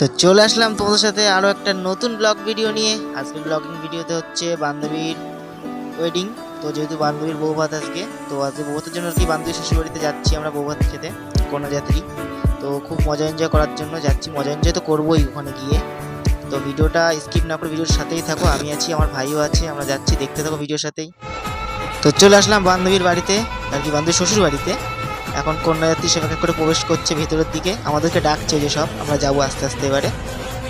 তো চলে আসলাম তোমাদের সাথে আরও একটা নতুন ব্লগ ভিডিও নিয়ে। আজকের ব্লগিং ভিডিওতে হচ্ছে বান্ধবীর ওয়েডিং তো যেহেতু বান্ধবীর বউ ভাত আজকে, তো আজকে বউ ভাতের জন্য আর কি বান্ধবীর শ্বশুর বাড়িতে যাচ্ছি আমরা বউ ভাত খেতে কন্যাযাত্রী তো খুব মজা এনজয় করার জন্য যাচ্ছি। মজা এনজয় তো করবোই ওখানে গিয়ে। তো ভিডিওটা স্কিপ না করে ভিডিওর সাথেই থাকো। আমি আছি, আমার ভাইও আছে, আমরা যাচ্ছি, দেখতে থাকো ভিডিওর সাথেই। তো চলে আসলাম বান্ধবীর বাড়িতে, আর কি বান্ধবীর শ্বশুর বাড়িতে। এখন কন্যা যাত্রী সেখানে করে প্রবেশ করছে ভেতরের দিকে। আমাদেরকে ডাকছে যে সব, আমরা যাব আস্তে আস্তে এবারে।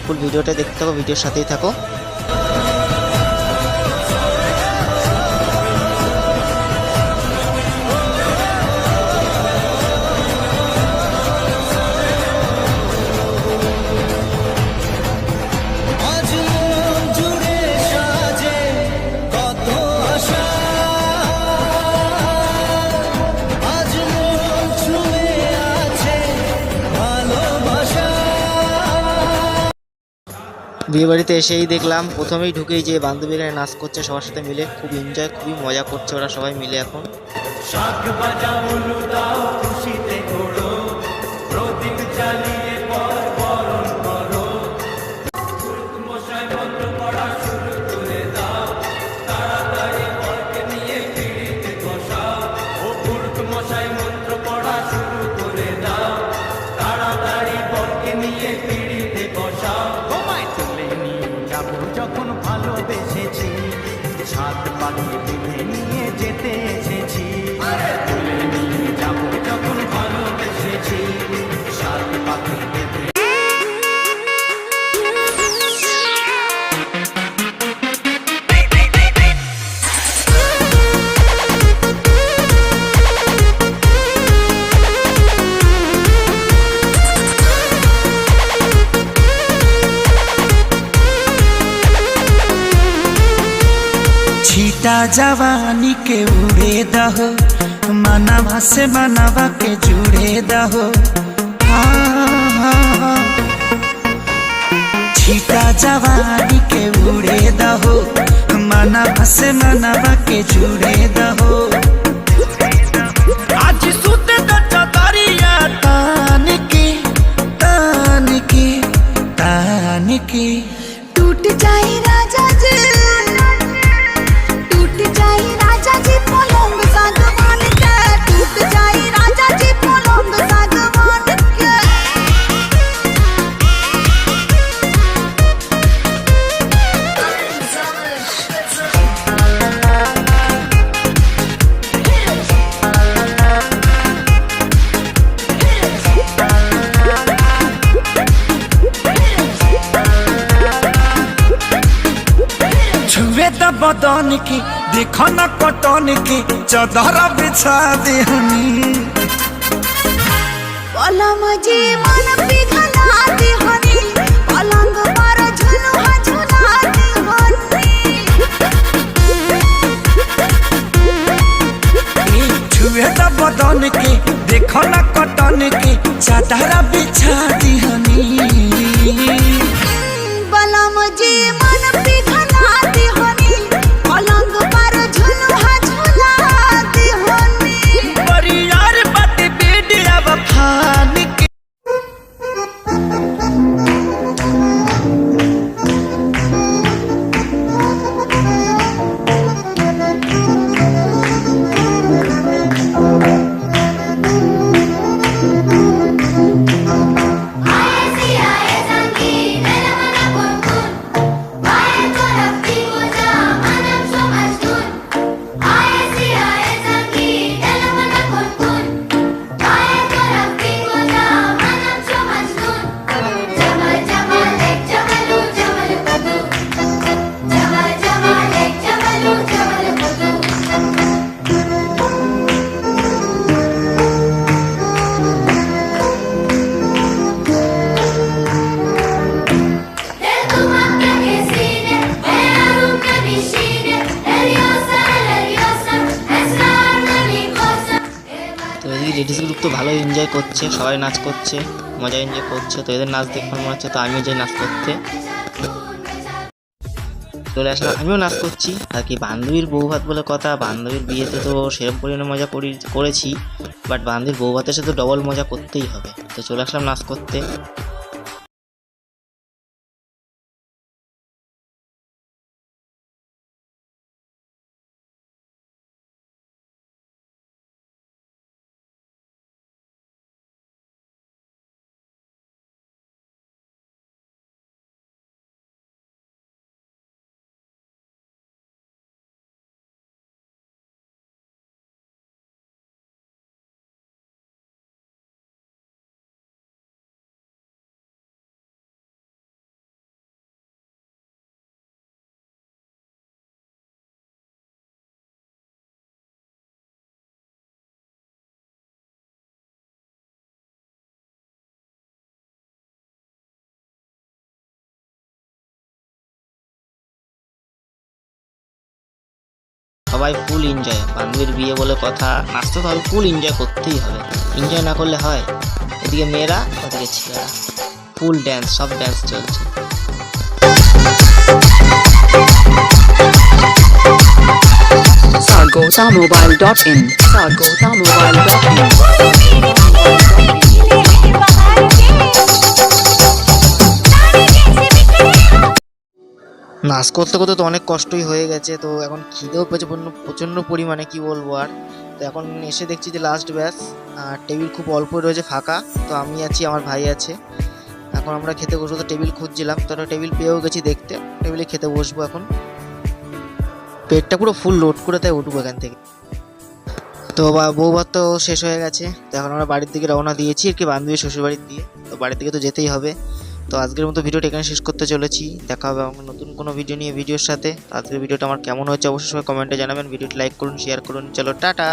ফুল ভিডিওটা দেখতে থাকো, ভিডিওর সাথেই থাকো। বিয়ে বাড়িতে এসেই দেখলাম, প্রথমেই ঢুকেই যে বান্ধবীরা নাচ করছে, সবার সাথে মিলে খুব এনজয় খুবই মজা করছে ওরা সবাই মিলে এখন। i'm gonna Bye. छीटा जवानी के उड़े दहो मनावा से मनावा के जुड़े दहो। छीटा जवानी के उड़े दहो मनावा से मनावा के जुड़े बदन की देखो न कटन की चदर बिछा देहनी पलम जी मन पिघला दे हनी पलंग पर झुलुआ झुला दे हनी। छुए द बदन की देखो न कटन की चदर बिछा লেডিস গ্রুপ তো ভালোই এনজয় করছে, সবাই নাচ করছে, মজা এনজয় করছে, তো এদের নাচ দেখে মনে হচ্ছে তো আমিও যাই নাচ করতে। চলে আসলাম, আমিও নাচ করছি, আর কি বান্ধবীর বউ ভাত বলে কথা, বান্ধবীর বিয়েতে তো সেরকম পরিমাণে মজা করি, করেছি বাট বান্ধবীর বউ ভাতের সাথে ডবল মজা করতেই হবে। তো চলে আসলাম নাচ করতে। সবাই ফুল এনজয় বান্ধবীর বিয়ে বলে কথা নাচতে তো ফুল এনজয় করতেই হবে। এনজয় না করলে হয়? এদিকে মেয়েরা, ওদিকে ছেলেরা। ফুল ড্যান্স সব ড্যান্স চলছে। Sargosamobile.in sargosamobile.in নাচ করতে করতে তো অনেক কষ্টই হয়ে গেছে, তো এখন খিদেও পেয়েছে প্রচণ্ড- পরিমাণে কি বলব আর। তো এখন এসে দেখছি যে লাস্ট ব্যাচ আর টেবিল খুব অল্প রয়েছে ফাঁকা, তো আমি আছি, আমার ভাই আছে। এখন আমরা খেতে বসবো, তো টেবিল খুঁজছিলাম, তো টেবিল পেয়েও গেছি দেখতে টেবিলে খেতে বসবো এখন। পেটটা পুরো ফুল লোড করে তাই উঠবো এখান থেকে। তো বউ ভাত তো শেষ হয়ে গেছে, তো এখন আমরা বাড়ির দিকে রওনা দিয়েছি আর কি বান্ধবী শ্বশুরবাড়ির দিয়ে, তো বাড়ির দিকে তো যেতেই হবে। তো আজকের মতো ভিডিওটা এখানে শেষ করতে চলেছি। দেখা হবে আমার নতুন কোনো ভিডিও নিয়ে ভিডিওর সাথে। আজকের ভিডিওটা আমার কেমন হয়েছে অবশ্যই কমেন্টে জানাবেন। ভিডিওটি লাইক করুন শেয়ার করুন। চলো, টাটা!